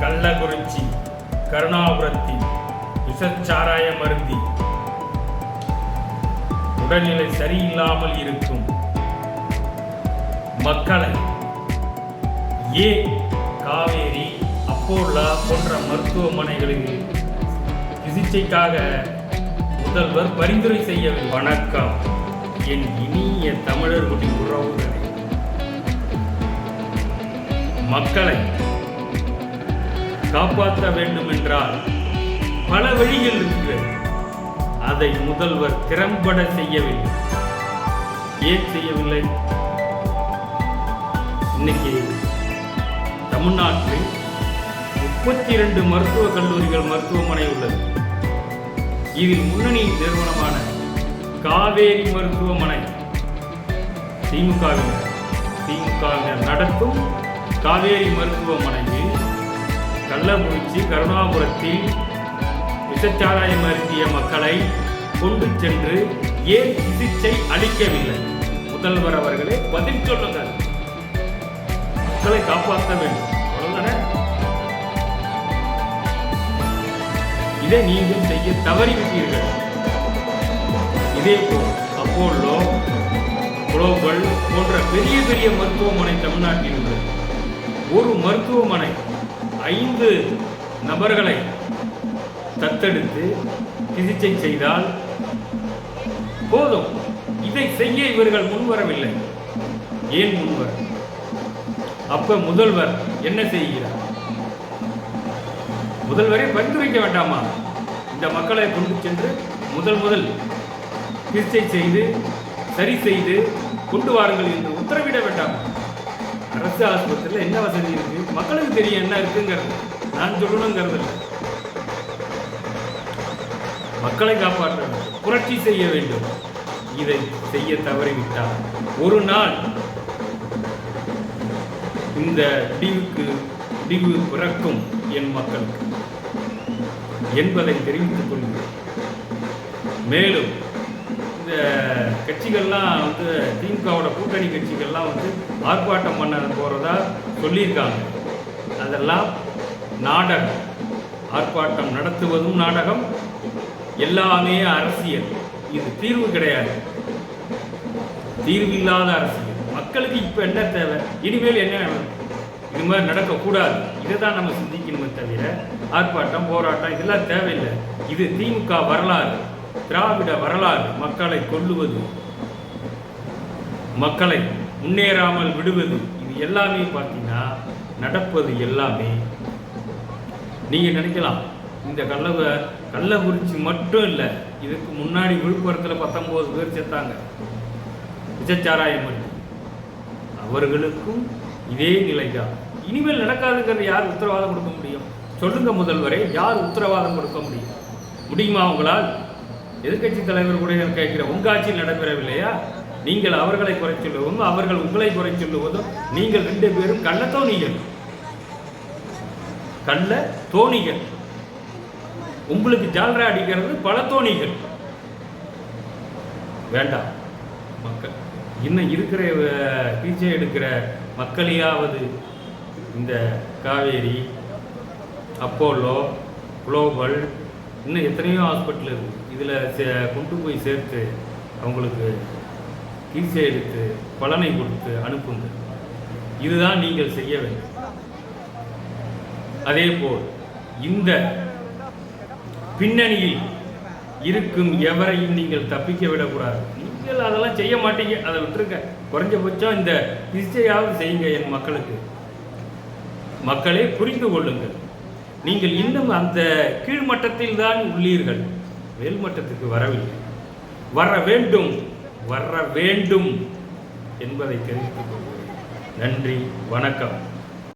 கள்ளக்குறிச்சி கருணாபுரத்தி விஷச்சாராய மருந்தி உடல்நிலை சரியில்லாமல் இருக்கும் மக்களை ஏ காவேரி அப்போலா போன்ற மருத்துவமனைகளில் சிகிச்சைக்காக முதல்வர் பரிந்துரை செய்யவில்லை வணக்கம். என் இனிய தமிழர் குடி மக்களை காப்பாற்ற வேண்டும் என்றால் பல வழிகள் இருக்கிறது அதை முதல்வர் திறம்பட செய்யவில்லை. ஏன் செய்யவில்லை? இன்னைக்கு தமிழ்நாட்டில் முப்பத்தி இரண்டு மருத்துவக் கல்லூரிகள் மருத்துவமனை உள்ளது. இதில் முன்னணி நிறுவனமான காவேரி மருத்துவமனை திமுகவினர் திமுகவினர் நடத்தும் காவேரி மருத்துவமனையில் கள்ளக்குறிச்சி கருணாபுரத்தில் விஷச்சாராயம் அருந்திய மக்களை கொண்டு சென்று ஏன் சிகிச்சை அளிக்கவில்லை? முதல்வர் அவர்களே பதில் சொல்லுங்கள் மக்களை காப்பாற்ற வேண்டும். அவ்வளவுதானே? இதை நீங்கள் செய்ய தவறிவிட்டீர்கள். இதே போல் அப்போலோ குளோபல் போன்ற பெரிய பெரிய மருத்துவமனை தமிழ்நாட்டில் உள்ளது. ஒரு மருத்துவமனை ஐந்து நபர்களை தத்தெடுத்து சிகிச்சை செய்தால் போதும். இதை செய்ய இவர்கள் முன்வரவில்லை. ஏன் முன்வர? அப்ப முதல்வர் என்ன செய்கிறார்? முதல்வரை பரிந்துரைக்க வேண்டாமா? இந்த மக்களை கொண்டு சென்று முதல் முதல் சிகிச்சை செய்து சரி செய்து கொண்டு வாருங்கள் என்று உத்தரவிட வேண்டாமா? அரசு ஆஸ்பத்திரியில் என்ன வசதி இருக்கு? மக்களுக்கு தெரியும் என்ன இருக்குங்கிறது. நான் சொல்லணுங்கிறது இல்லை மக்களை காப்பாற்ற புரட்சி செய்ய வேண்டும். இதை செய்ய தவறிவிட்டால் ஒரு நாள் இந்த டிவுக்கு டிவு பிறக்கும் என் மக்களுக்கு. என்பதை தெரிவித்துக் கொள்கிறேன். மேலும் இந்த கட்சிகள்லாம் வந்து திமுகவோட கூட்டணி கட்சிகள்லாம் வந்து ஆர்ப்பாட்டம் பண்ண போகிறதா சொல்லியிருக்காங்க. அதெல்லாம் நாடகம். ஆர்ப்பாட்டம் நடத்துவதும் நாடகம். எல்லாமே அரசியல். இது தீர்வு கிடையாது. தீர்வு இல்லாத அரசியல். மக்களுக்கு இப்போ என்ன தேவை? இனிமேல் என்ன இது மாதிரி நடக்கக்கூடாது. இதை தான் நம்ம சிந்திக்கணுமே தவிர ஆர்ப்பாட்டம் போராட்டம் இதெல்லாம் தேவையில்லை. இது திமுக வரலாறு. திராவிட வரலாறு மக்களை கொல்லுவது மக்களை முன்னேறாமல் விடுவது இது எல்லாமே பார்த்தீங்கன்னா நடப்பது எல்லாமே. நீங்கள் நினைக்கலாம் இந்த கள்ள கள்ளக்குறிச்சி மட்டும் இல்லை இதுக்கு முன்னாடி விழுப்புரத்தில் பத்தொம்போது பேர் செத்தாங்க. விஷச்சாராயம் அவர்களுக்கும் இதே நிலைதான். இனிமேல் நடக்காதுங்கிறது யார் உத்தரவாதம் கொடுக்க முடியும்? சொல்லுங்க முதல்வரே யார் உத்தரவாதம் கொடுக்க முடியும்? முடியுமா உங்களால்? எதிர்க்கட்சி தலைவர் கூட கேட்கிற கேட்கிறேன் உங்க ஆட்சியில் நடைபெறவில்லையா? நீங்கள் அவர்களை குறை சொல்லுவதும் அவர்கள் உங்களை குறை சொல்லுவதும் நீங்கள் ரெண்டு பேரும் கள்ளத்தோணிகள். கள்ள தோணிகள் உங்களுக்கு ஜால்ரா அடிக்கிறது பல தோணிகள். வேண்டாம் மக்கள். இன்னும் இருக்கிற அஹ், எடுக்கிற மக்களையாவது இந்த காவேரி அப்போலோ குளோபல் இன்னும் எத்தனையோ ஹாஸ்பிட்டல் இருக்குது இதில் கொண்டு போய் சேர்த்து அவங்களுக்கு சிகிச்சை எடுத்து பலனை கொடுத்து அனுப்புங்க. இதுதான் நீங்கள் செய்ய வேண்டும். அதேபோல் இந்த பின்னணியில் இருக்கும் எவரையும் நீங்கள் தப்பிக்க விடக்கூடாது. நீங்கள் அதெல்லாம் செய்ய மாட்டீங்க. அதை விட்டுருங்க. குறைஞ்சபட்சம் இந்த சிகிச்சையாவது செய்யுங்க என் மக்களுக்கு. மக்களே புரிந்து கொள்ளுங்கள். நீங்கள் இன்னும் அந்த கீழ்மட்டத்தில் தான் உள்ளீர்கள். மேல்மட்டத்துக்கு வரவில்லை. வர வேண்டும் வர வேண்டும் என்பதை தெரிவித்துக் கொள்கிறேன் நன்றி வணக்கம்.